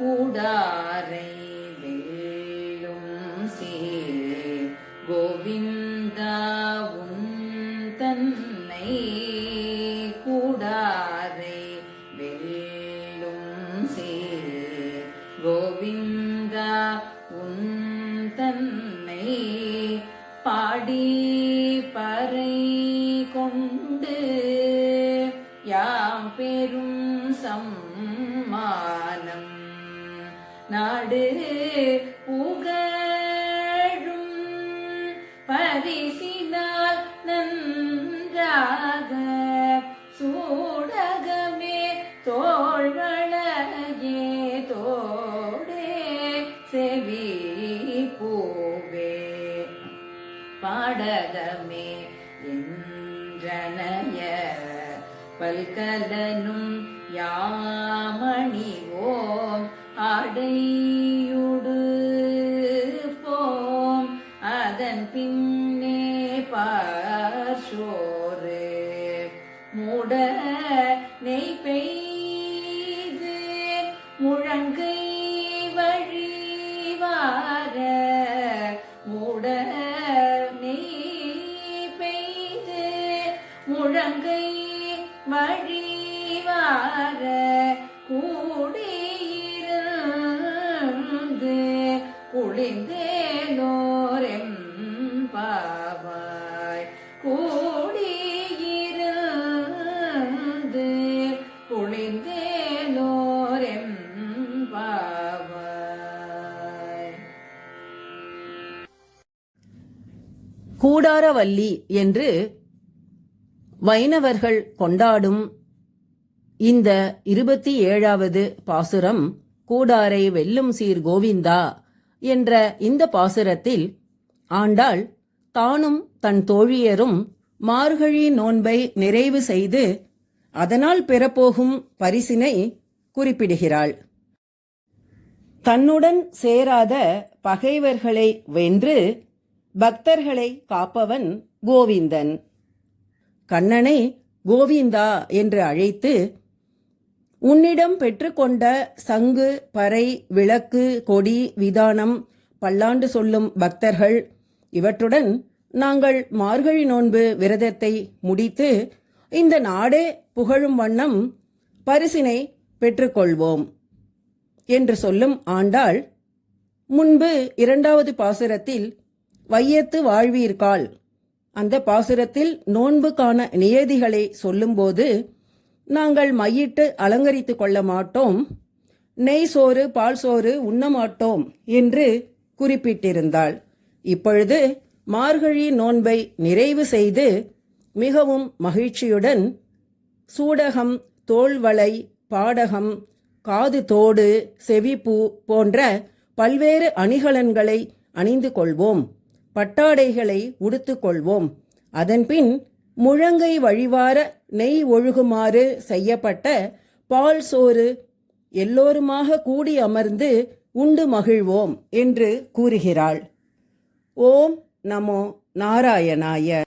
கூடாரை வெல்லும் சீர் கோவிந்தாவும் தன்னை கூடாரை வெல்லும் சீர் கோவிந்தா உன் தன்னை பாடி பறை கொண்டு யாம் பெரும் சம்மா நாடு புகழும் பரிசினால் நன்றாக சூடகமே தோள்வளையே தோடே செவி பூவே. பாடகமே என்றனைய பல்கலனும் யாமணி ஓ படையுடு போம். அதன் பின்னே பார்ஷோரு மூட நெய் பெய்து முழங்கை வழிவார மூட நெய் பெய்து முழங்கை வழிவார கூடாரவல்லி என்று வைணவர்கள் கொண்டாடும் இந்த இருபத்தி ஏழாவது பாசுரம் கூடாரை வெல்லும் சீர் கோவிந்தா என்ற இந்த பாசுரத்தில் ஆண்டாள் தானும் தன் தோழியரும் மார்கழி நோன்பை நிறைவு செய்து அதனால் பெறப்போகும் பரிசினை குறிப்பிடுகிறாள். தன்னுடன் சேராத பகைவர்களை வென்று பக்தர்களை காப்பவன் கோவிந்தன். கண்ணனை கோவிந்தா என்று அழைத்து உன்னிடம் பெற்றுக்கொண்ட சங்கு பறை விளக்கு கொடி விதானம் பல்லாண்டு சொல்லும் பக்தர்கள் இவற்றுடன் நாங்கள் மார்கழி நோன்பு விரதத்தை முடித்து இந்த நாடே புகழும் வண்ணம் பரிசினை பெற்றுக்கொள்வோம் என்று சொல்லும் ஆண்டாள் முன்பு இரண்டாவது பாசுரத்தில் வையத்து வாழ்வீர்கால். அந்த பாசுரத்தில் நோன்புக்கான நியதிகளை சொல்லும்போது நாங்கள் மையிட்டு அலங்கரித்து கொள்ள மாட்டோம். நெய் சோறு பால் சோறு உண்ண மாட்டோம் என்று குறிப்பிட்டிருந்தாள். இப்பொழுது மார்கழி நோன்பை நிறைவு செய்து மிகவும் மகிழ்ச்சியுடன் சூடகம் தோல்வளை பாடகம் காது தோடு செவிப்பூ போன்ற பல்வேறு அணிகலன்களை அணிந்து கொள்வோம். பட்டாடைகளை உடுத்துக்கொள்வோம். அதன்பின் முழங்கை வழிவார நெய் ஒழுகுமாறு செய்யப்பட்ட பால் சோறு எல்லோருமாக கூடி அமர்ந்து உண்டு மகிழ்வோம் என்று கூறுகிறாள். ஓம் நமோ நாராயணாய.